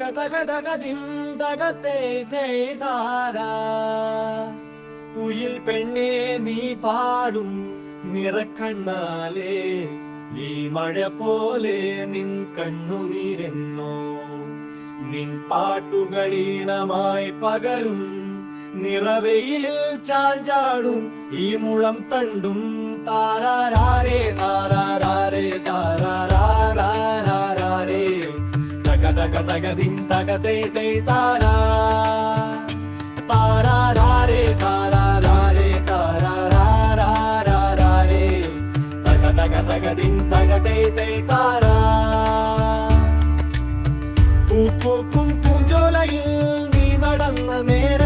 തക കുയിൽ പെണ്ണേ നീ പാടും നിറക്കണ്ണാലേ. ഈ മഴ പോലെ നിൻ കണ്ണുനീരെന്നോ. നിൻ പാട്ടുകളീണമായി പകരും നിറവെയിലിൽ ചാഞ്ചാടും ഈ മുളം തണ്ടും. താരാരേ താരാരേ തക തക തക ദിൻ തക തേ താരാ താരാരേ താരാരേ താരാരേ തക തക തക ദിൻ തക തേ താരാ. പൂപ്പൂക്കും പൂഞ്ചോലയിൽ നീ നടന്ന നേരം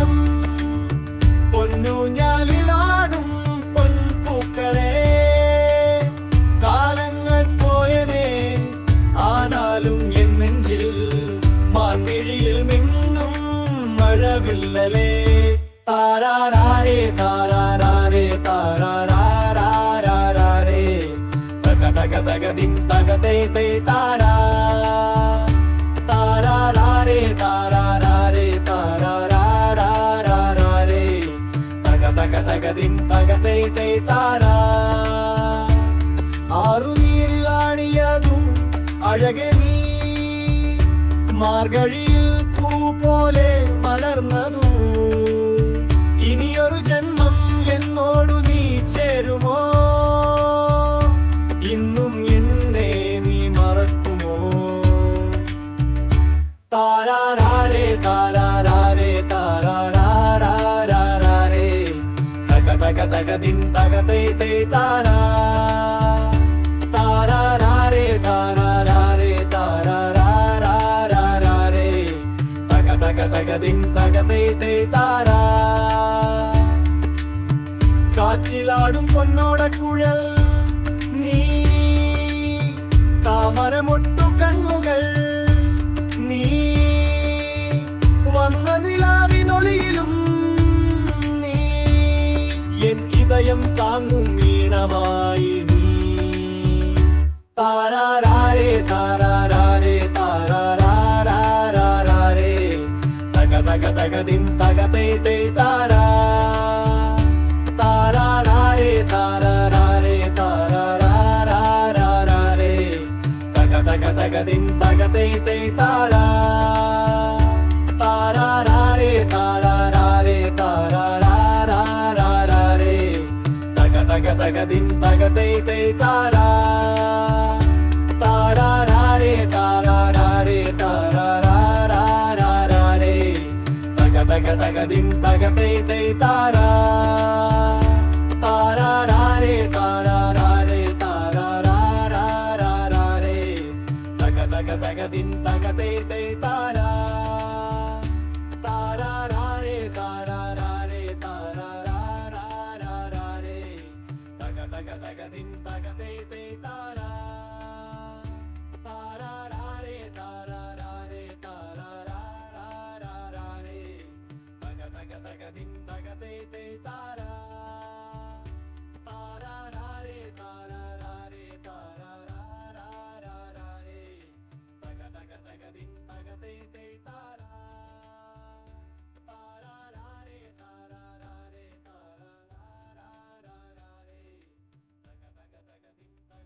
മഴവില്ലലേ താരാരേ താരാരേ താരാരേ തക തക തക ദിൻ തക തേ തേ താരാ താരാരേ താരാരേ താരാരേ തക തക തക ദിൻ തക തേ തേ താരാ ആറുനീരിലാണിയതും അഴകെ നീ. മാർഗഴിയിൽ പൂ പോലെ മലർന്നതു തക തക ദിൻ തക തേ താരാ. താരാരേ താരാരേ താരാരേ തക തക തക ദിൻ തക തേ താരാ. പൊന്നോടക്കുഴൽ നീ. താങ്ങും വീണമായി നീ. താരാരേ താരാരേ താരാരേ തക തക തക ദിൻ തക തേ തേ താരാ. താരാരേ താരാരേ താരാരേ തക തക തക ദിൻ തക തക തകതൈ തൈ താരാ. താരാരേ താരാരേ താരാരേ തക തക തകതിൻ തകതൈ തക തേ താരാ. താരാരേ താരാരേ താരാരേ തക തക തക ദിൻ